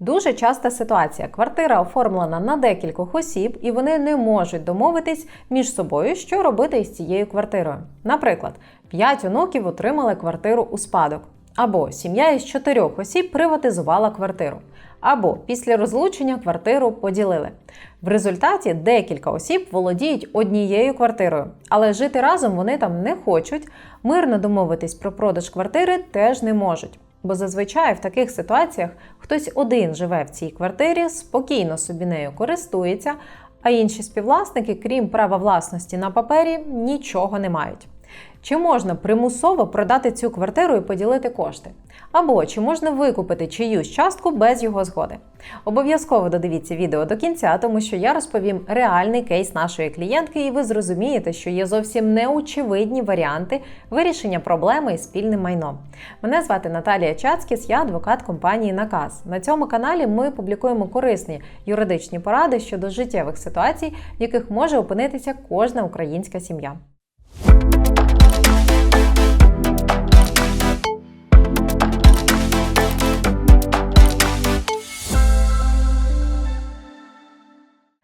Дуже часта ситуація. Квартира оформлена на декількох осіб, і вони не можуть домовитись між собою, що робити із цією квартирою. Наприклад, п'ять онуків отримали квартиру у спадок, або сім'я із чотирьох осіб приватизувала квартиру, або після розлучення квартиру поділили. В результаті декілька осіб володіють однією квартирою, але жити разом вони там не хочуть. Мирно домовитись про продаж квартири теж не можуть. Бо зазвичай в таких ситуаціях хтось один живе в цій квартирі, спокійно собі нею користується, а інші співвласники, крім права власності на папері, нічого не мають. Чи можна примусово продати цю квартиру і поділити кошти? Або чи можна викупити чиюсь частку без його згоди? Обов'язково додивіться відео до кінця, тому що я розповім реальний кейс нашої клієнтки, і ви зрозумієте, що є зовсім неочевидні варіанти вирішення проблеми із спільним майном. Мене звати Наталія Чацкіс, я адвокат компанії Наказ. На цьому каналі ми публікуємо корисні юридичні поради щодо життєвих ситуацій, в яких може опинитися кожна українська сім'я.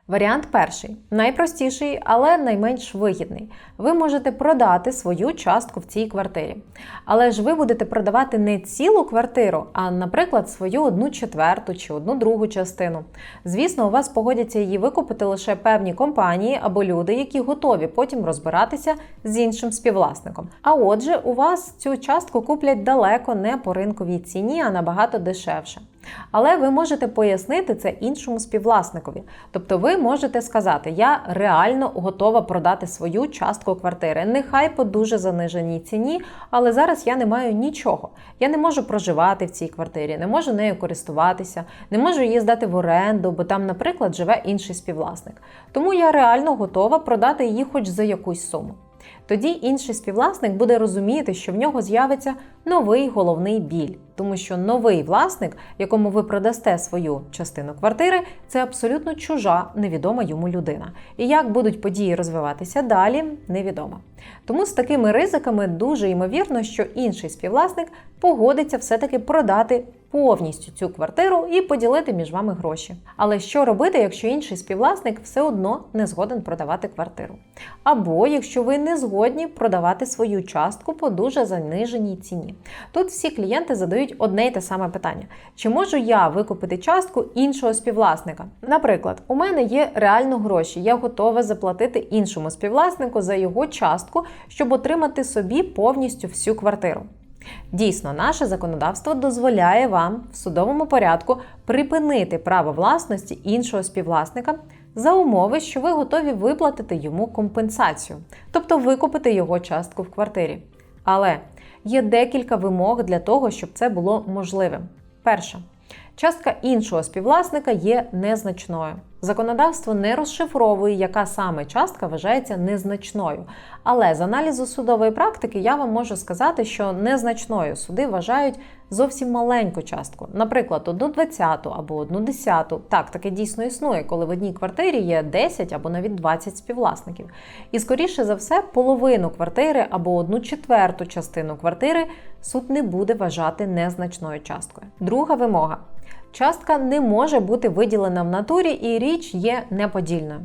Варіант перший найпростіший, але найменш вигідний. Ви можете продати свою частку в цій квартирі. Але ж ви будете продавати не цілу квартиру, а, наприклад, свою одну четверту чи одну другу частину. Звісно, у вас погодяться її викупити лише певні компанії або люди, які готові потім розбиратися з іншим співвласником. А отже, у вас цю частку куплять далеко не по ринковій ціні, а набагато дешевше. Але ви можете пояснити це іншому співвласникові. Тобто ви можете сказати, я реально готова продати свою частку квартири. Нехай по дуже заниженій ціні, але зараз я не маю нічого. Я не можу проживати в цій квартирі, не можу нею користуватися, не можу її здати в оренду, бо там, наприклад, живе інший співвласник. Тому я реально готова продати її хоч за якусь суму. Тоді інший співвласник буде розуміти, що в нього з'явиться новий головний біль, тому що новий власник, якому ви продасте свою частину квартири, це абсолютно чужа, невідома йому людина. І як будуть події розвиватися далі, невідомо. Тому з такими ризиками дуже ймовірно, що інший співвласник погодиться все-таки продати повністю цю квартиру і поділити між вами гроші. Але що робити, якщо інший співвласник все одно не згоден продавати квартиру? Або якщо ви не згодні продавати свою частку по дуже заниженій ціні. Тут всі клієнти задають одне й те саме питання: чи можу я викупити частку іншого співвласника? Наприклад, у мене є реально гроші, я готова заплатити іншому співвласнику за його частку, щоб отримати собі повністю всю квартиру. Дійсно, наше законодавство дозволяє вам в судовому порядку припинити право власності іншого співвласника за умови, що ви готові виплатити йому компенсацію, тобто викупити його частку в квартирі. Але є декілька вимог для того, щоб це було можливим. Перша. Частка іншого співвласника є незначною. Законодавство не розшифровує, яка саме частка вважається незначною. Але з аналізу судової практики я вам можу сказати, що незначною суди вважають зовсім маленьку частку, наприклад, одну двадцяту або одну десяту. Так, таке дійсно існує, коли в одній квартирі є 10 або навіть 20 співвласників. І скоріше за все, половину квартири або одну четверту частину квартири суд не буде вважати незначною часткою. Друга вимога. Частка не може бути виділена в натурі, і річ є неподільною.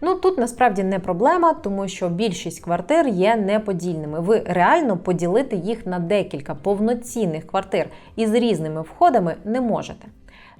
Ну тут насправді не проблема, тому що більшість квартир є неподільними. Ви реально поділити їх на декілька повноцінних квартир із різними входами не можете.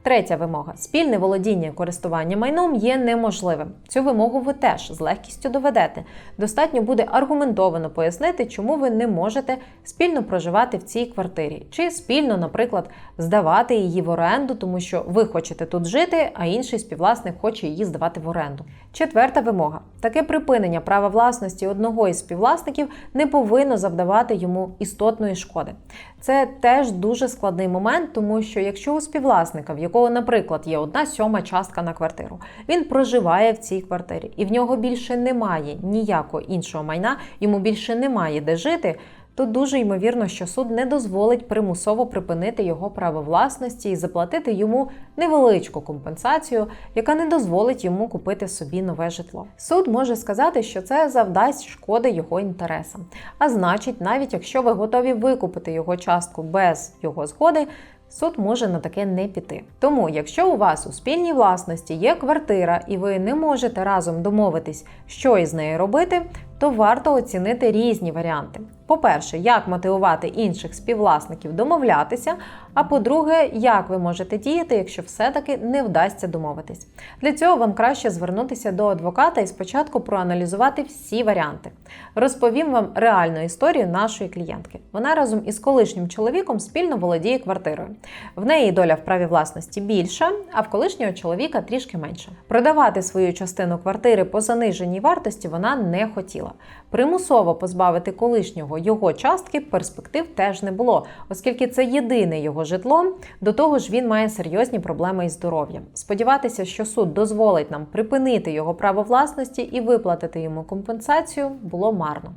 Третя вимога: спільне володіння і користування майном є неможливим. Цю вимогу ви теж з легкістю доведете. Достатньо буде аргументовано пояснити, чому ви не можете спільно проживати в цій квартирі, чи спільно, наприклад, здавати її в оренду, тому що ви хочете тут жити, а інший співвласник хоче її здавати в оренду. Четверта вимога: таке припинення права власності одного із співвласників не повинно завдавати йому істотної шкоди. Це теж дуже складний момент, тому що якщо у співвласника, в якого, наприклад, є одна сьома частка на квартиру, він проживає в цій квартирі, і в нього більше немає ніякого іншого майна, йому більше немає де жити. То дуже ймовірно, що суд не дозволить примусово припинити його право власності і заплатити йому невеличку компенсацію, яка не дозволить йому купити собі нове житло. Суд може сказати, що це завдасть шкоди його інтересам. А значить, навіть якщо ви готові викупити його частку без його згоди, суд може на таке не піти. Тому, якщо у вас у спільній власності є квартира і ви не можете разом домовитись, що із нею робити, то варто оцінити різні варіанти. По-перше, як мотивувати інших співвласників домовлятися. А по-друге, як ви можете діяти, якщо все-таки не вдасться домовитись. Для цього вам краще звернутися до адвоката і спочатку проаналізувати всі варіанти. Розповім вам реальну історію нашої клієнтки. Вона разом із колишнім чоловіком спільно володіє квартирою. В неї доля в праві власності більша, а в колишнього чоловіка трішки менша. Продавати свою частину квартири по заниженій вартості вона не хотіла. Примусово позбавити колишнього його частки перспектив теж не було, оскільки це єдине його житло. До того ж, він має серйозні проблеми із здоров'ям. Сподіватися, що суд дозволить нам припинити його право власності і виплатити йому компенсацію, було марно.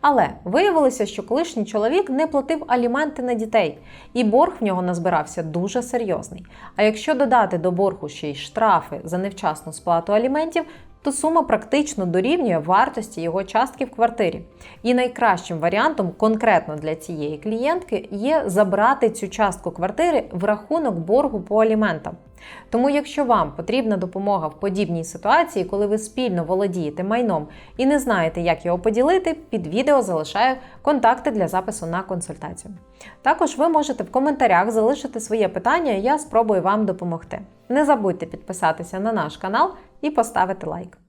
Але виявилося, що колишній чоловік не платив аліменти на дітей, і борг в нього назбирався дуже серйозний. А якщо додати до боргу ще й штрафи за невчасну сплату аліментів, то сума практично дорівнює вартості його частки в квартирі. І найкращим варіантом конкретно для цієї клієнтки є забрати цю частку квартири в рахунок боргу по аліментам. Тому, якщо вам потрібна допомога в подібній ситуації, коли ви спільно володієте майном і не знаєте, як його поділити, під відео залишаю контакти для запису на консультацію. Також ви можете в коментарях залишити своє питання, і я спробую вам допомогти. Не забудьте підписатися на наш канал і поставити лайк.